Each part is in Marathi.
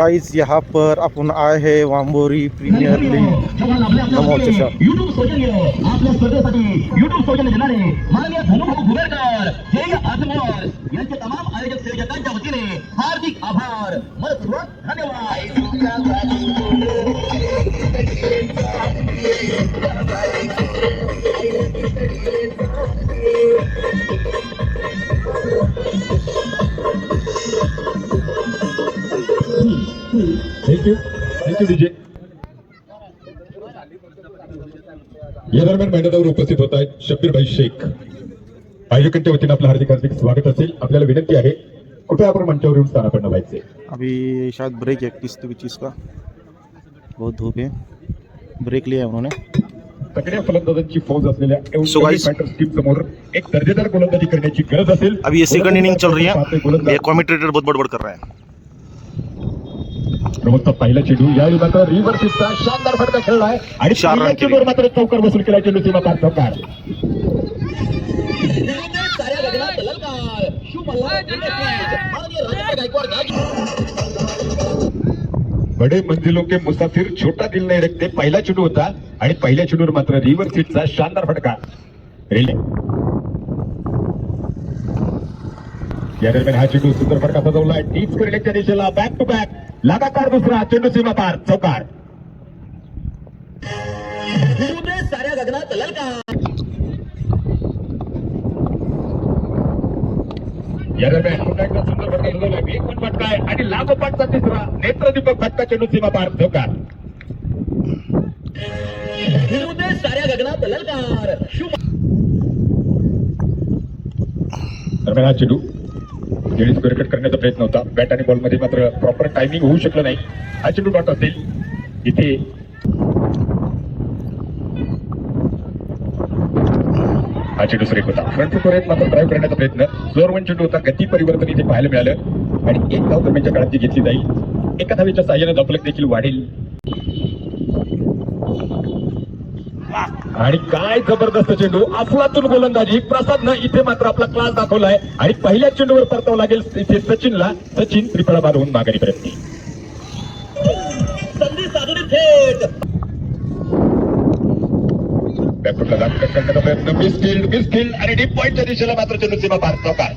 गाइस यहाँ पर अपन आए हैं वाम्बोरी प्रीमियर लीग युट्यूब सौजन्य आपल्या स्पर्धेसाठी युट्यूब सौजन्य देणारे माननीय धनुभाऊ घुबेरकर जय आजमोर यांचे तमाम आयोजक संयोजकांच्या वतीने हार्दिक आभार। मनपूर्वक थँक्यू थँक्यू डीजे या दरम्यान मैदानावर उपस्थित होत आहेत शब्बीर भाई शेख। आयोजकांच्या वतीने आपलं हार्दिक हार्दिक स्वागत असेल. आपल्याला विनंती आहे कृपया आपण मंचावर येऊन स्थानापन्न व्हायचे अभी शायद ब्रेक है किस तरीके चीज़ का। बहुत धूप है। ब्रेक लिया है उन्होंने। सगळ्या फलंदाजांची फौज असलेल्या So guys- टीम समोर एक दर्जेदार गोलंदाजी करण्याची गरज असेल. अभी ये सेकंड इनिंग चल रही है। गोलंदाज. ये कॉमेंटेटर बहुत बड़बड़ कर रहा है। प्रमोदचा पहिला चेंडू यावेळी मात्र रिव्हर्स हिटचा शानदार फटका खेळलाय. आणि चार. चेंडूवर मात्र चौकार वसूल केला चेंडू सीमा पार चौकार बडे मंजिलों के मुसाफिर छोटा दिल नाही रखते. पहिला चेंडू होता आणि पहिल्या चेंडूवर मात्र रिव्हर्स हिटचा शानदार फटका. रेल्वे या दरम्यान हा चेंडू सुंदर फटका सजवलाय टीच करेलेच्या दिशेला बॅक टू बॅक लगातार दुसरा चेंडू सीमा पार चौकार। साऱ्या गगनात या दरम्यान सुंदर फटका सजवलाय एक पण फटका आहे आणि लागोपाठचा तिसरा नेत्रदीपक फटका चेंडू सीमा पार चौकार। साऱ्या गगनात ललकार शुभ दरम्यान हा चेंडू। जेडी स्क्वेअर कट करण्याचा प्रयत्न होता. बॅट आणि बॉलमध्ये मात्र प्रॉपर टायमिंग होऊ शकलं नाही. हा चेंडू डॉट असेल. इथे हा चेंडू सरेक होता. फ्रंट फुटवर मात्र ड्राईव्ह करण्याचा प्रयत्न. जोर वन चेंडू होता. गती परिवर्तन इथे पाहायला मिळालं. आणि एक धाव दरम्यानच्या काळात घेतली जाईल एका धावेच्या साह्याने धावफलक देखील वाढेल. आणि काय जबरदस्त चेंडू. अफलातून गोलंदाजी. प्रसादनं इथे मात्र आपला क्लास दाखवलाय. आणि पहिल्या चेंडूवर परतावं लागेल इथे सचिनला. सचिन त्रिफळा बाद मागणी माघारी प्रयत्नी करण्याचा प्रयत्न. मिस फील्ड मिस फील्ड आणि डीप पॉईंटच्या दिशेला मात्र चेंडू सीमा पार. काय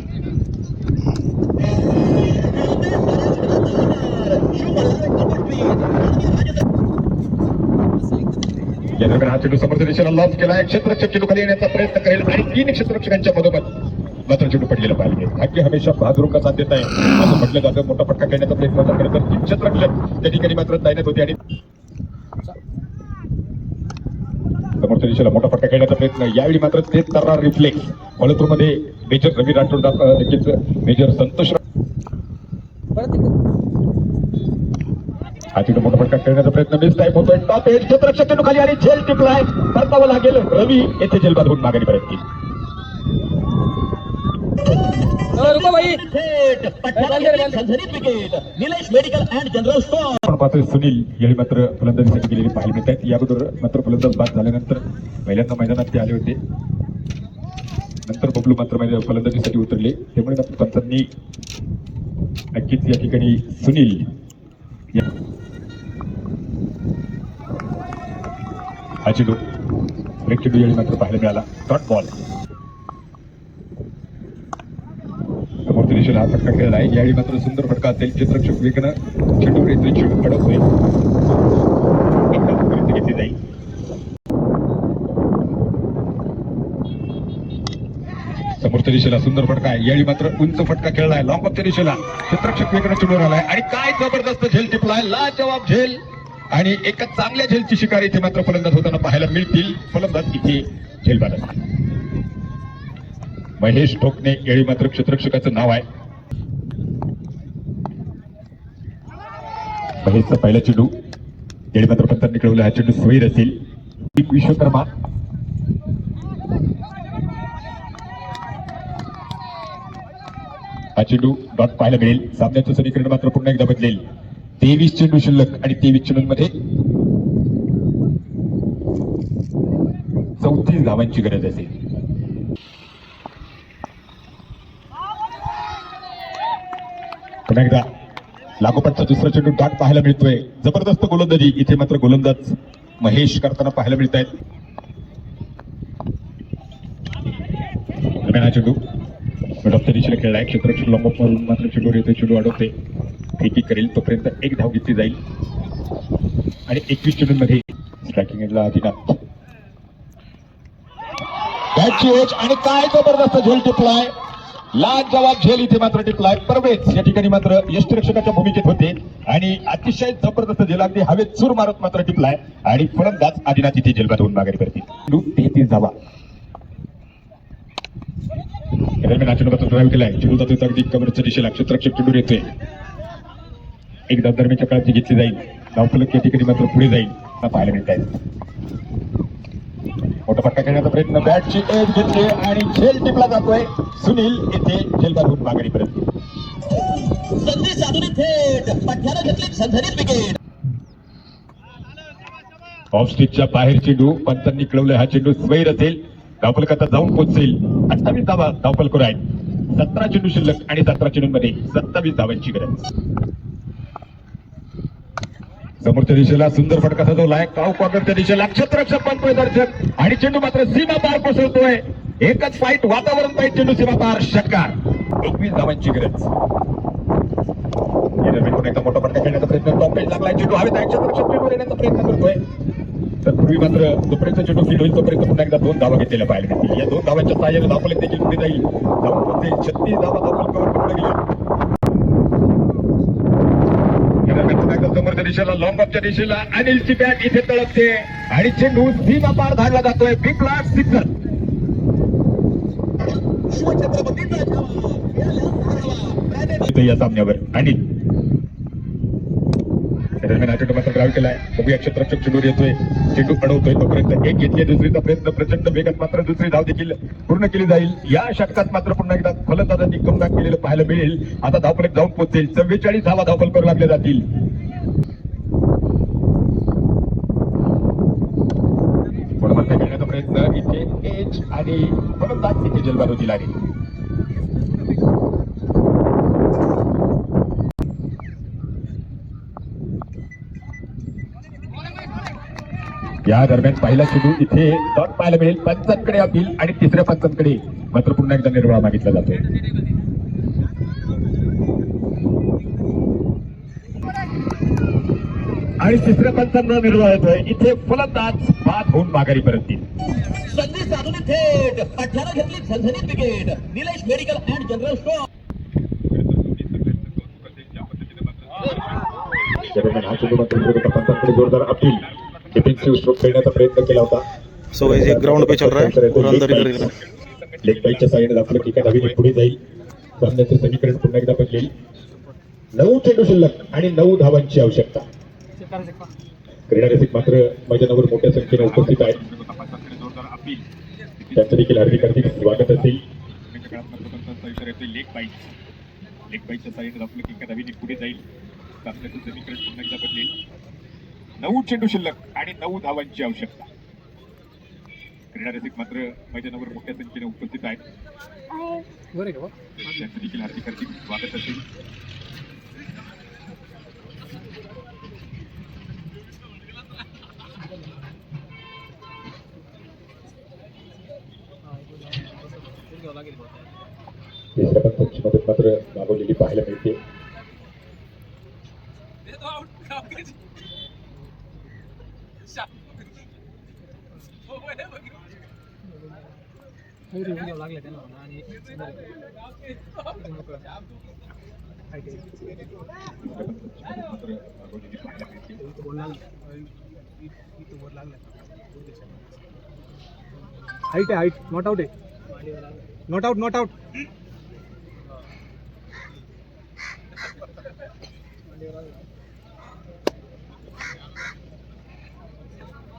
या दरम्यान हा चेंडू समोरच्या दिशेला केला. चेंडू खाली येण्याचा प्रयत्न करेल. आणि तीन मात्र चेंडू पडलेला पाहिजे भाग्य हमेशा का साथ देत आहे. असं म्हटलं जातं. मोठा फटका खेळण्याचा प्रयत्न होता खरं तर तीन त्या ठिकाणी मात्र तैनात होते आणि समोरच्या दिशेला मोठा फटका खेळण्याचा प्रयत्न. यावेळी मात्र तेच तर्रार रिफ्लेक्स. मध्ये मेजर रवी राठोड देखील मेजर संतोष हा तिथं मोठा फटका खेळण्याचा प्रयत्न मिस टाईप होतोय टॉप एज क्षेत्ररक्षक चेंडू खाली आणि झेल टिपलाय. परतावं लागेल रवी. येथे झेलबाद होऊन माघारी परत पाहतोय सुनील. यावेळी मात्र फलंदाजीसाठी गेलेली पाहायला मिळत आहेत. याबद्दल मात्र फलंदाज बाद झाल्यानंतर पहिल्यांदा मैदानात ते आले होते. नंतर बबलू मात्र मैदान फलंदाजीसाठी उतरले. त्यामुळे मात्र पंचांनी नक्कीच या ठिकाणी सुनील हा चेंडू एक चेंडू यावेळी मात्र पाहायला मिळाला. डॉट बॉल समोरच्या दिशेला हा फटका खेळला आहे? यावेळी मात्र सुंदर फटका असेल. चित्रक्षक विकणं चेंडू येतोय चेंडू अडकतोय होईल घेतली जाईल? समोरच्या दिशेला सुंदर फटका आहे. यावेळी मात्र उंच फटका खेळलाय लॉंग ऑफच्या दिशेला. चित्रक्षक वेगळा चेंडूवर आलाय. आणि काय जबरदस्त झेल टिपलाय. ला जवाब झेल. आणि एका चांगल्या झेलची शिकार इथे मात्र फलंदाज होताना पाहायला मिळतील. फलंदाज इथे झेलबाद महेश ठोकणे केळी मात्र क्षेत्रक्षकाचं नाव आहे. महेशचा पहिला चेंडू. यावेळी मात्र पंतांनी कळवला हा चेंडू स्वैर असेल. विश्वकर्मा. हा चेंडू डॉट पाहायला मिळेल. सामन्याचं समीकरण मात्र पुन्हा एकदा बदलेल. तेवीस चेंडू शिल्लक आणि तेवीस चेंडूंमध्ये चौतीस धावांची गरज असेल. पुन्हा एकदा लागोपाठचा दुसरा चेंडू डाट पाहायला मिळतोय. जबरदस्त गोलंदाजी. इथे मात्र गोलंदाज महेश करताना पाहायला मिळत आहेत हा चेंडू मिडॉपच्या दिशेला खेळलाय क्षेत्ररक्षक लॉंग मात्र चेंडू येतोय. चेंडू अडवते फेकी करेल तोपर्यंत एक धाव घेतली जाईल. आणि एकवीस चेंडूंमध्ये स्ट्रायकिंग एंडला आदिनाथ बॅटची एज आणि काय जबरदस्त झेल टिपलाय? लाल जवाब झेल इथे मात्र टिपलाय. परवेज या ठिकाणी मात्र यष्टिरक्षकाच्या भूमिकेत होते. आणि अतिशय जबरदस्त झेल अगदी हवेत चूर मारत मात्र टिपलाय. आणि फलंदाज आदिनाथ इथे जेलबाद माघारी करतील तेहतीस धावा. दरम्यान चेंडू मात्र ड्राईव्ह केलाय. चेंडू जातोय अगदी कमरच्या दिशेला. क्षेत्ररक्षक चेंडूर येतोय एक धाव दरम्यानच्या काळात घेतली जाईल. धावफलक या ठिकाणी मात्र पुढे जाईल. पाहायला मिळत आहे मोठा फटका खेळण्याचा प्रयत्न. बॅटची एज घेतली आणि झेल टिपला जातोय. सुनील येथे झेल बांधून माघारी परत संधी साधून थेट पठ्यानं घेतली झणझणीत विकेट ऑफ स्टिकच्या बाहेर चेंडू पंचांनी कळवलाय हा चेंडू. स्वैर असेल. धावफलक आता जाऊन पोहोचेल अठ्ठावीस धावा धावफलकर आहेत. सतरा चेंडू शिल्लक आणि सतरा चेंडूंमध्ये सत्तावीस धावांची गरज. समोरच्या दिशेला सुंदर फटका लायक काऊ कॉर्नरच्या दिशेला? क्षेत्ररक्षक बनतोय दर्शक आणि चेंडू मात्र सीमा पार कोसळतोय. एकच फाईट वातावरण पाहिजे चेंडू सीमा पार. षटकार. एकवीस धावांची गरज. एकदा मोठा फटका खेळण्याचा प्रयत्न टॉप पेज लागलाय. चेंडू हवेत आहे. क्षेत्ररक्षक चेंडूवर येण्याचा प्रयत्न करतोय. तर पूर्वी मात्र जोपर्यंत चेंडू फील होईल तोपर्यंत पुन्हा एकदा दोन धावा घेतलेल्या पाहायला मिळतील. या दोन धावांच्या सहाय्याने धावफलक देखील जाईल. धावून छत्तीस धावा धावफलकावर पुढे गेली या दरम्यान पुन्हा एकदा समोरच्या दिशेला लॉंग ऑफच्या दिशेला. अनिलची बॅट इथे तळपते. आणि चेंडू सीमा पार धाडला जातोय. Big block sixer. या सामन्यावर. अनिल. या दरम्यान हा चेंडू मात्र ड्राईव्ह केलाय. बघूया क्षेत्ररक्षक चेंडूवर येतोय. चेंडू अडवतोय तोपर्यंत. एक घेतली दुसरीचा प्रयत्न प्रचंड वेगात मात्र दुसरी धाव देखील पूर्ण केली जाईल. या षटकात मात्र पुन्हा एकदा फलंदाजांनी कमबॅक केलेलं पाहायला मिळेल. आता धावफलक जाऊन पोहोचेल. चव्वेचाळीस धावा धावफलकर लागल्या जातील. पुढे प्रयत्न इथे एच आणि फलंदाज इथे जलबाद होतील आणि या दरम्यान पहिला चेंडू इथे डॉट पाहायला मिळेल. पंचांकडे अपील आणि तिसऱ्या पंचांकडे मात्र पुन्हा एकदा निर्वाळा मागितला जातोय. आणि तिसऱ्या पंचांना निर्वाळ येतोय. इथे फलंदाज बाद होऊन माघारी परततील. संधी साधून थेट पठ्यानं घेतली झणझणीत wicket Nilesh medical and general store दरम्यान हा चेंडू मात्र विरोधी पंचांकडे जोरदार अपील. डिफेन्सिव्ह स्ट्रोक खेळण्याचा प्रयत्न केला होता. सो गाइस ग्राउंड पे चल रहा है उड़ानदारी कर रहा है लेग बाईकच्या साईडने दाखवलं एका पुढे जाईल. सामन्याचं समीकरण पुन्हा एकदा बदलेल नऊ चेंडू शिल्लक आणि नऊ धावांची आवश्यकता. क्रीडा रसिक मात्र मैदानावर मोठ्या संख्येने उपस्थित आहेत. त्यांचं देखील हार्दिक हार्दिक स्वागत असेल. लेग बाईक लेग बाईकच्या धावीने पुढे जाईल सामन्याचं समीकरण पुन्हा एकदा बदलेल नऊ चेंडू शिल्लक आणि नऊ धावांची आवश्यकता. क्रीडा रसिक मात्र मैदानावर मोठ्या संख्येने उपस्थित आहेत. त्यांचं देखील हार्दिक हार्दिक स्वागत असेल. तिसऱ्या मदत मात्र मागवलेली पाहायला मिळते. मात्र मागवलेली पाहायला मिळते हाईट आहे हाईट. नॉट आउट आहे नॉट आउट नॉट आउट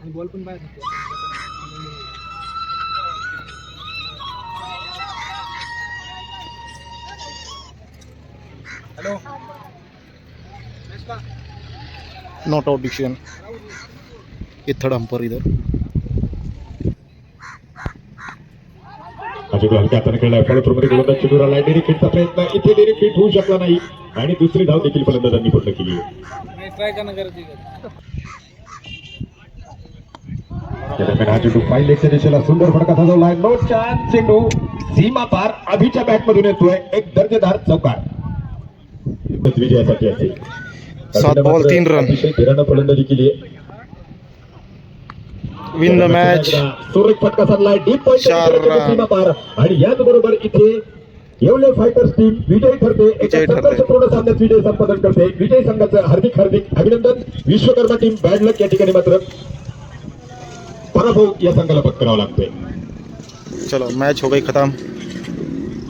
आणि बॉल पण बाहेर हॅलो नॉट आउट डिसीजन ये थर्ड अंपर इधर। चेंडू हलक्या हाताने खेळलाय फळतूरमध्ये गोलंदाज चेंडूला डेरी फिटचा प्रयत्न. इथे डेरी फिट होऊ शकला नाही. आणि दुसरी धाव देखील फलंदाजांनी पूर्ण केली हा चेंडू लेगच्या दिशेला सुंदर फटका सजवलाय नो चान्स चेंडू सीमा पार अभिच्या बॅट मधून येतोय. एक दर्जेदार चौकार. विजयासाठी असेल. सात बॉल, तीन रन. फलंदाजी केली आहे. विन द मॅच सुरेख फटका साधलाय डीप पार. आणि याच बरोबर इथे येवले फायटर्स टीम विजयी ठरते. एका. संघर्षपूर्ण सामन्यात विजय संपादन करते. विजयी संघाचं हार्दिक हार्दिक अभिनंदन. विश्वकर्मा टीम बॅड लक या ठिकाणी मात्र पराभव या संघाला पत्करावा लागतोय. चलो मैच हो गई ख़त्म.